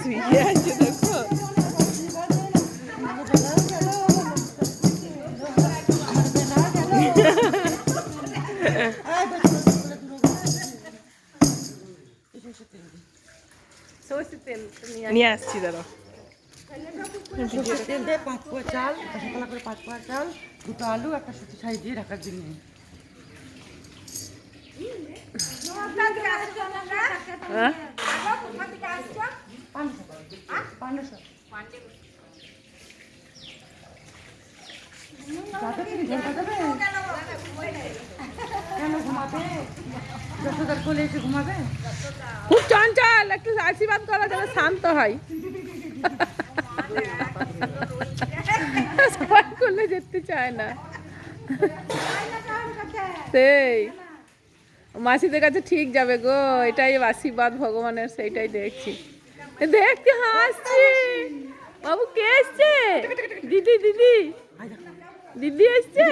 শুয়ে আছে দেখো নিয়ে আসছি দাঁড়া তেল দিয়ে পাঁচ পোয়া চাল সকালে করে পাঁচ পোয়া চাল দুটো আলু একটা সুতি ছাই দিয়ে রাখার জন্য হ্যাঁ খুব চঞ্চল একটু আশীর্বাদ করা, যেন শান্ত হয়। করলে যেতে চায় না। সেই। মাসিদের কাছে ঠিক যাবে গো, এটাই আশীর্বাদ ভগবানের, সেইটাই দেখছি। দেখতে হাসছি। বাবু, কে এসছে? দিদি দিদি। দিদি এসছে?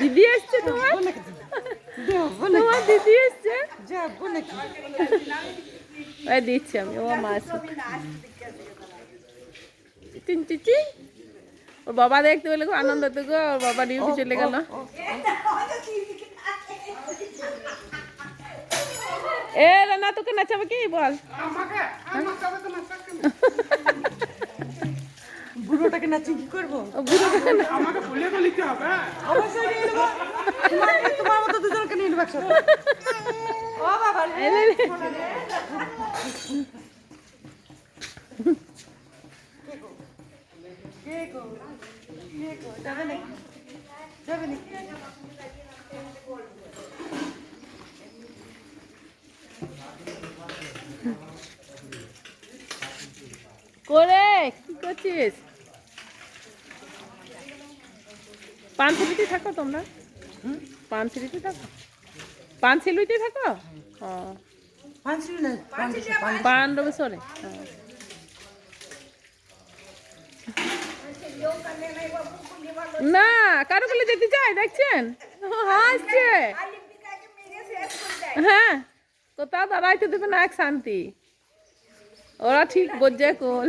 দিদি এসছে তোমার? তোমার দিদি এসছে? ওই দিচ্ছি আমি, ও মাছ চিন চিচি। ওর বাবা দেখতে পেলে খুব আনন্দ তো গো ওর বাবা ডিউটি চলে গেল। এ না তোকে নাচাবে কি? বল। বুড়োটাকে নাচি কি করব? ও বুড়োটাকে না- অবশ্যই নিয়ে নেব। তোমার- তোমার মতো দুজনকে নিয়ে নেব একসাথে। ও বাবা রে। এই নে, নে। কে গো? কে গো? যাবে নাকি? যাবে নাকি? করে কি করছিস? পানসিলিতে থাকো তোমরা। পানসিলিতে থাকো। পানসিলুইতে থাকো? পাণ্ডবেশ্বরে। না কারও বলে যেতে চাই দেখছেন? হাসছে। হ্যাঁ কোথাও দাঁড়াইতে দেবে না এক শান্তি। ওরা ঠিক বোঝে কোল